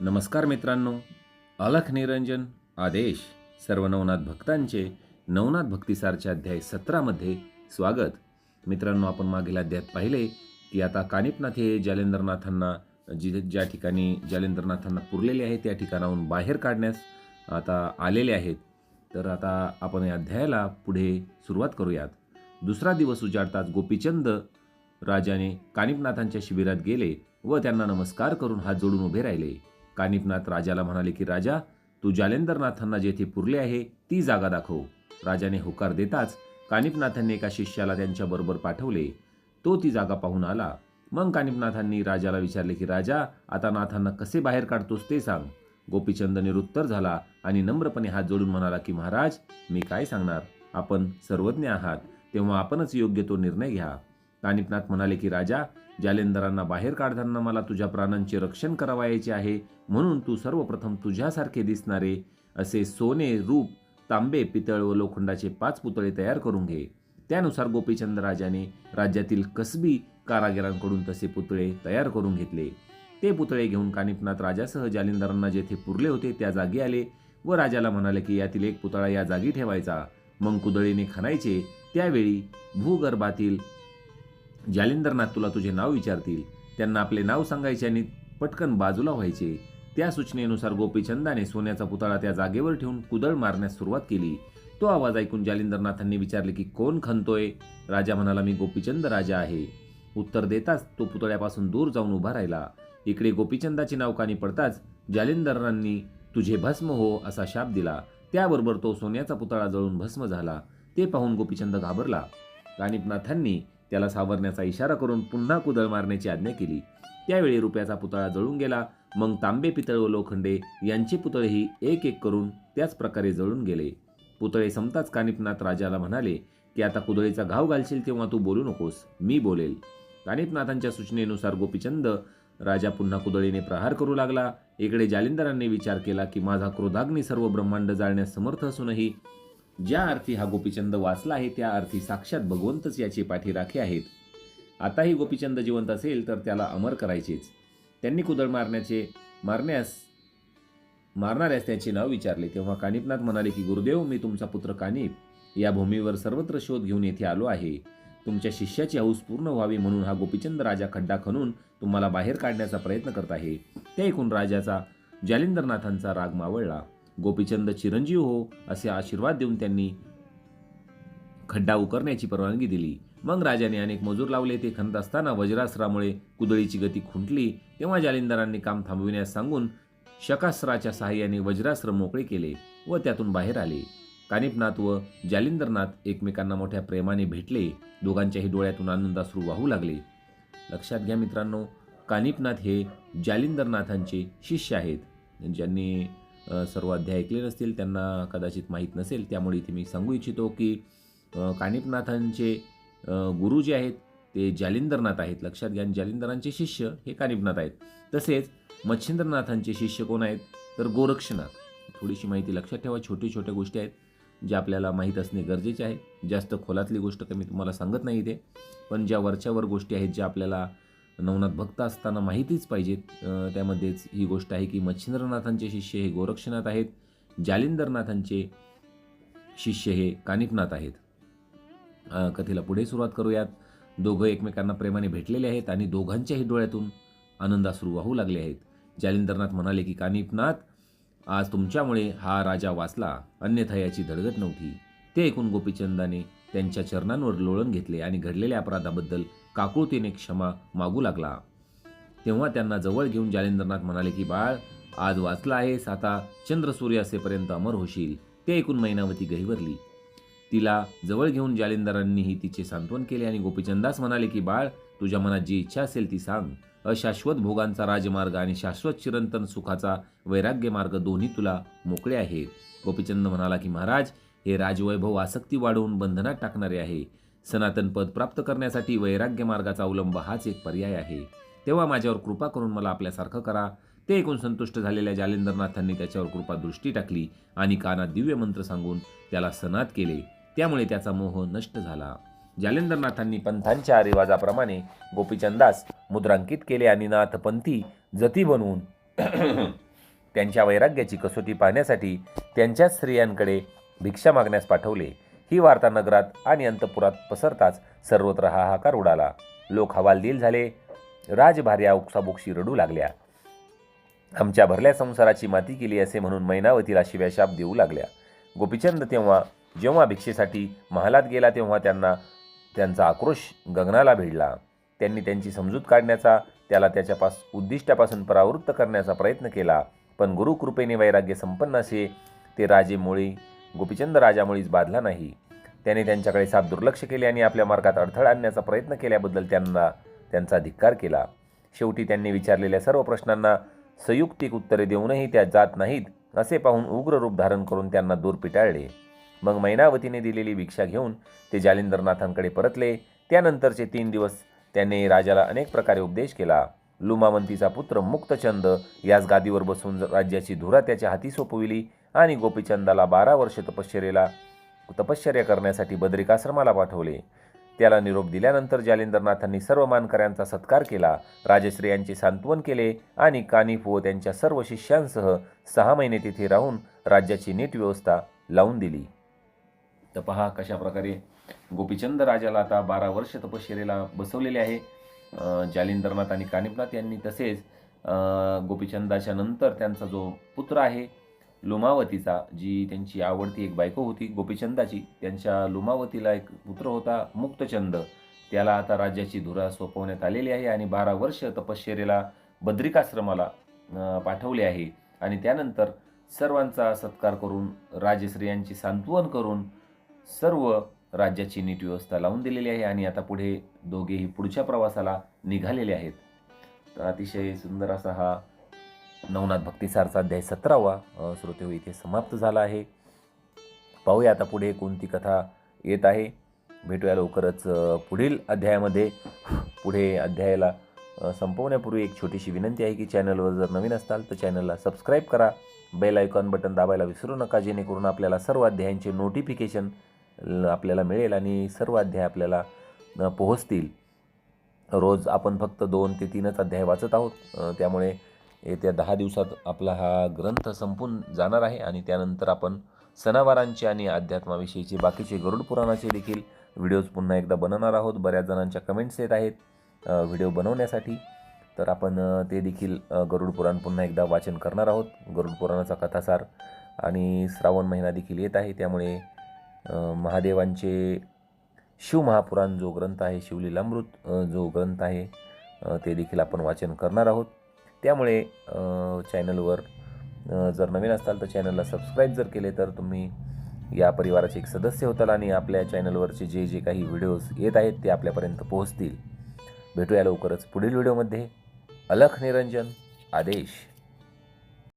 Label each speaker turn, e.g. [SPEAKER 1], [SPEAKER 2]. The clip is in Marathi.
[SPEAKER 1] नमस्कार मित्रांनो. अलख निरंजन आदेश सर्व नवनाथ भक्तांचे नवनाथ भक्तिसारच्या अध्याय सतरामध्ये स्वागत. मित्रांनो आपण मागील अध्यायात पाहिले की आता कानिपनाथ हे जालेंद्रनाथांना जिथे ज्या ठिकाणी जालेंद्रनाथांना पुरलेले आहे त्या ठिकाणाहून बाहेर काढण्यास आता आलेले आहेत. तर आता आपण या अध्यायाला पुढे सुरुवात करूयात. दुसरा दिवस उजाडताच गोपीचंद राजाने कानिपनाथांच्या शिबिरात गेले व त्यांना नमस्कार करून हात जोडून उभे राहिले. कानिपनाथ राजाला म्हणाले की राजा तू जालेंद्रनाथांना जेथे पुरले आहे ती जागा दाखव. राजाने होकार देताच कानिपनाथांनी एका शिष्याला त्यांच्याबरोबर पाठवले. तो ती जागा पाहून आला. मग कानिपनाथांनी राजाला विचारले की राजा आता नाथांना कसे बाहेर काढतोस ते सांग. गोपीचंद निरुत्तर झाला आणि नम्रपणे हात जोडून म्हणाला की महाराज मी काय सांगणार? आपण सर्वज्ञ आहात तेव्हा आपणच योग्य तो निर्णय घ्या. कानिपनाथ म्हणाले की राजा जालेंदरांना बाहेर काढताना मला तुझ्या प्राणांचे रक्षण करावायचे आहे म्हणून तू सर्वप्रथम तुझ्यासारखे दिसणारे असे सोने रूप तांबे पितळ व लोखंडाचे पाच पुतळे तयार करून घे. त्यानुसार गोपीचंद राजाने राज्यातील कसबी कारागिरांकडून तसे पुतळे तयार करून घेतले. ते पुतळे घेऊन कानिपनाथ राजासह जालिंदरांना जेथे पुरले होते त्या जागी आले व राजाला म्हणाले की यातील एक पुतळा या जागी ठेवायचा. मग कुदळीने खणायचे. त्यावेळी भूगर्भातील जालिंदरनाथ तुला तुझे नाव विचारतील. त्यांना आपले नाव सांगायचे आणि पटकन बाजूला व्हायचे. त्या सूचनेनुसार गोपीचंदाने सोन्याचा पुतळा त्या जागेवर ठेवून कुदळ मारण्यास सुरुवात केली. तो आवाज ऐकून जालिंदरनाथांनी विचारले की कोण खणतोय राजा म्हणाला मी गोपीचंद राजा आहे. उत्तर देताच तो पुतळ्यापासून दूर जाऊन उभा राहिला. इकडे गोपीचंदाचे नाव कानी पडताच जालिंदरांनी तुझे भस्म हो असा शाप दिला. त्याबरोबर तो सोन्याचा पुतळा जळून भस्म झाला. ते पाहून गोपीचंद घाबरला. कानिपनाथांनी त्याला सावरण्याचा इशारा करून पुन्हा कुदळ मारण्याची आज्ञा केली. त्यावेळी रुपयाचा पुतळा जळून गेला. मग तांबे पितळ व लोखंडे यांचे पुतळेही एक एक करून त्याच प्रकारे जळून गेले. पुतळे संपताच कानिपनाथ राजाला म्हणाले की आता कुदळीचा घाव घालशील तेव्हा तू बोलू नकोस. मी बोलेल. कानिपनाथांच्या सूचनेनुसार गोपीचंद राजा पुन्हा कुदळीने प्रहार करू लागला. इकडे जालिंदरांनी विचार केला की माझा क्रोधाग्नी सर्व ब्रह्मांड जाळण्यास समर्थ असूनही ज्या अर्थी हा गोपीचंद वाचला आहे त्या अर्थी साक्षात भगवंतच याचे पाठीराखे आहेत. आताही गोपीचंद जिवंत असेल तर त्याला अमर करायचेच. त्यांनी कुदळ मारण्याचे मारण्यास मारणाऱ्यास त्याचे नाव विचारले. तेव्हा कानिपनाथ म्हणाले की गुरुदेव मी तुमचा पुत्र कानिप. या भूमीवर सर्वत्र शोध घेऊन येथे आलो आहे. तुमच्या शिष्याची हौस पूर्ण व्हावी म्हणून हा गोपीचंद राजा खड्डा खणून तुम्हाला बाहेर काढण्याचा प्रयत्न करत आहे. ते ऐकून राजाचा जालिंदरनाथांचा राग मावळला. गोपीचंद चिरंजीव हो असे आशीर्वाद देऊन त्यांनी खड्डा उकरण्याची परवानगी दिली. मग राजाने अनेक मजूर लावले. ते खणत असताना वज्रास्त्रामुळे कुदळीची गती खुंटली. तेव्हा जालिंदरांनी काम थांबविण्यास सांगून शकास्त्राच्या सहाय्याने वज्रास्त्र मोकळे केले व त्यातून बाहेर आले. कानिपनाथ व जालिंदरनाथ एकमेकांना मोठ्या प्रेमाने भेटले. दोघांच्याही डोळ्यातून आनंदाश्रू वाहू लागले. लक्षात घ्या मित्रांनो कानिपनाथ हे जालिंदरनाथांचे शिष्य आहेत. ज्यांनी सर्व अध्याय ऐकले नसतील त्यांना कदाचित माहीत नसेल. त्यामुळे इथे मी सांगू इच्छितो की कानिपनाथांचे गुरु जे आहेत ते जालिंदरनाथ आहेत. लक्षात घ्या आणि जालिंदरांचे शिष्य हे कानिपनाथ आहेत. तसेच मच्छिंद्रनाथांचे शिष्य कोण आहेत? तर गोरक्षनाथ. थोडीशी माहिती लक्षात ठेवा. छोटी छोट्या गोष्टी आहेत ज्या आपल्याला माहीत असणे गरजेचे आहे. जास्त खोलातली गोष्ट कमी तुम्हाला सांगत नाही इथे. पण ज्या वरच्यावर गोष्टी आहेत ज्या आपल्याला नवनाथ भक्त असताना माहितीच पाहिजेत त्यामध्येच ही गोष्ट आहे की मच्छिंद्रनाथांचे शिष्य हे गोरक्षनाथ आहेत. जालिंदरनाथांचे शिष्य हे कानिपनाथ आहेत. कथेला पुढे सुरुवात करूयात. दोघं एकमेकांना प्रेमाने भेटलेले आहेत आणि दोघांच्याही डोळ्यातून आनंदासरू वाहू लागले आहेत. जालिंदरनाथ म्हणाले की कानिपनाथ आज तुमच्यामुळे हा राजा वाचला. अन्यथा याची धडगत नव्हती. ते ऐकून गोपीचंदाने त्यांच्या चरणांवर लोळण घेतले आणि घडलेल्या अपराधाबद्दल काकुळतीने क्षमा मागू लागला. तेव्हा त्यांना जवळ घेऊन जालेंद्रनाथ म्हणाले की बाळ आज वाचला आहेस. आता चंद्र सूर्य असेपर्यंत अमर होशील. ते ऐकून मैनावती गहिवरली. तिला जवळ घेऊन जालेंदरांनीही तिचे सांत्वन केले आणि गोपीचंदास म्हणाले की बाळ तुझ्या मनात जी इच्छा असेल ती सांग. अशाश्वत भोगांचा राजमार्ग आणि शाश्वत चिरंतन सुखाचा वैराग्य मार्ग दोन्ही तुला मोकळे आहेत. गोपीचंद म्हणाला की महाराज हे राजवैभव आसक्ती वाढवून बंधनात टाकणारे आहे. सनातन पद प्राप्त करण्यासाठी वैराग्य मार्गाचा अवलंब हाच एक पर्याय आहे. तेव्हा माझ्यावर कृपा करून मला आपल्यासारखं करा. ते ऐकून संतुष्ट झालेल्या जालेंद्रनाथांनी त्याच्यावर कृपा दृष्टी टाकली आणि कानात दिव्य मंत्र सांगून त्याला सनात केले. त्यामुळे त्याचा मोह नष्ट झाला. जालिंदरनाथांनी पंथांच्या रिवाजाप्रमाणे गोपीचंदास मुद्रांकित केले आणि नाथपंथी जती बनवून त्यांच्या वैराग्याची कसोटी पाहण्यासाठी त्यांच्याच स्त्रियांकडे भिक्षा मागण्यास पाठवले. ही वार्ता नगरात आणि अंतपुरात पसरताच सर्वत्र हाहाकार उडाला. लोक हवालदिल झाले. राजभार्या उक्साबुक्शी रडू लागल्या. आमच्या भरल्या संसाराची माती केली असे म्हणून मैनावतीला शिव्याशाप देऊ लागल्या. गोपीचंद तेव्हा जेव्हा भिक्षेसाठी महालात गेला तेव्हा त्यांना त्यांचा आक्रोश गगनाला भिडला. त्यांनी त्यांची समजूत काढण्याचा त्याला त्याच्यापास उद्दिष्टापासून परावृत्त करण्याचा प्रयत्न केला. पण गुरुकृपेने वैराग्य संपन्न असे ते राजे मुळी गोपीचंद राजामुळेच बाधला नाही. त्याने त्यांच्याकडे साफ दुर्लक्ष केले आणि आपल्या मार्गात अडथळा आणण्याचा प्रयत्न केल्याबद्दल त्यांना त्यांचा धिक्कार केला. शेवटी त्यांनी विचारलेल्या सर्व प्रश्नांना संयुक्तिक उत्तरे देऊनही त्या जात नाहीत असे पाहून उग्र रूप धारण करून त्यांना दूर पिटाळले. मग मैनावतीने दिलेली भिक्षा घेऊन ते जालिंदरनाथांकडे परतले. त्यानंतरचे तीन दिवस त्याने राजाला अनेक प्रकारे उपदेश केला. लुमावंतीचा पुत्र मुक्तचंद याच गादीवर बसून राज्याची धुरा त्याच्या हाती सोपविली. आणि गोपीचंदाला बारा वर्ष तपश्चर्याला तपश्चर्या करण्यासाठी बद्रिकाश्रमाला पाठवले. त्याला निरोप दिल्यानंतर जालिंदरनाथांनी सर्व मानकऱ्यांचा सत्कार केला. राजश्री यांचे सांत्वन केले आणि कानिफ व त्यांच्या सर्व शिष्यांसह सहा महिने तिथे राहून राज्याची नीट व्यवस्था लावून दिली. तर पहा कशा प्रकारे गोपीचंद राजाला आता बारा वर्ष तपश्चर्याला बसवलेले आहे. जालिंदरनाथ आणि कानिपनाथ यांनी तसेच गोपीचंदाच्या नंतर त्यांचा जो पुत्र आहे लुमावतीचा जी त्यांची आवडती एक बायको होती गोपीचंदाची त्यांच्या लुमावतीला एक पुत्र होता मुक्तचंद. त्याला आता राज्याची धुरा सोपवण्यात आलेली आहे आणि बारा वर्ष तपश्चर्येला बद्रिकाश्रमाला पाठवले आहे. आणि त्यानंतर सर्वांचा सत्कार करून राजश्रियांची सांत्वन करून सर्व राज्याची नीट व्यवस्था लावून दिलेली आहे आणि आता पुढे दोघेही पुढच्या प्रवासाला निघालेले आहेत. तर अतिशय सुंदर असा हा नवनाथ भक्तिसारचा अध्याय सतरावा श्रोते हो इथे समाप्त झाला आहे. पाहूया आता पुढे कोणती कथा येत आहे. भेटूया लवकरच पुढील अध्यायामध्ये. पुढे अध्यायाला संपवण्यापूर्वी एक छोटीशी विनंती आहे की चॅनलवर जर नवीन असाल तर चॅनलला सबस्क्राईब करा. बेल आयकॉन बटन दाबायला विसरू नका जेणेकरून आपल्याला सर्व अध्यायांचे नोटिफिकेशन ल- आपल्याला मिळेल आणि सर्व अध्याय आपल्याला पोहोचतील. रोज आपण फक्त दोन ते तीनच अध्याय वाचत आहोत त्यामुळे येत्या दहा दिवसात आपला हा ग्रंथ संपून जाणार आहे आणि त्यानंतर आपण सणावारांचे आणि अध्यात्माविषयीचे बाकीचे गरुड पुराणाचे देखील व्हिडिओज पुन्हा एकदा बनवणार आहोत. बऱ्याच जणांच्या कमेंट्स येत आहेत व्हिडिओ बनवण्यासाठी. तर आपण ते देखील गरुड पुराण पुन्हा एकदा वाचन करणार आहोत. गरुड पुराणाचा कथासार आणि श्रावण महिना देखील येत आहे. त्यामुळे महादेवांचे शिव महापुराण जो ग्रंथ आहे शिवलीलामृत जो ग्रंथ आहे ते देखील आपण वाचन करणार आहोत. त्यामुळे चॅनलवर जर नवीन असाल तर चॅनलला सबस्क्राईब जर केले तर तुम्ही या परिवाराचे एक सदस्य होताल आणि आपल्या चॅनलवरचे जे जे काही व्हिडिओज येत आहेत ते आपल्यापर्यंत पोहोचतील. भेटूया लवकरच पुढील व्हिडिओमध्ये अलख निरंजन आदेश.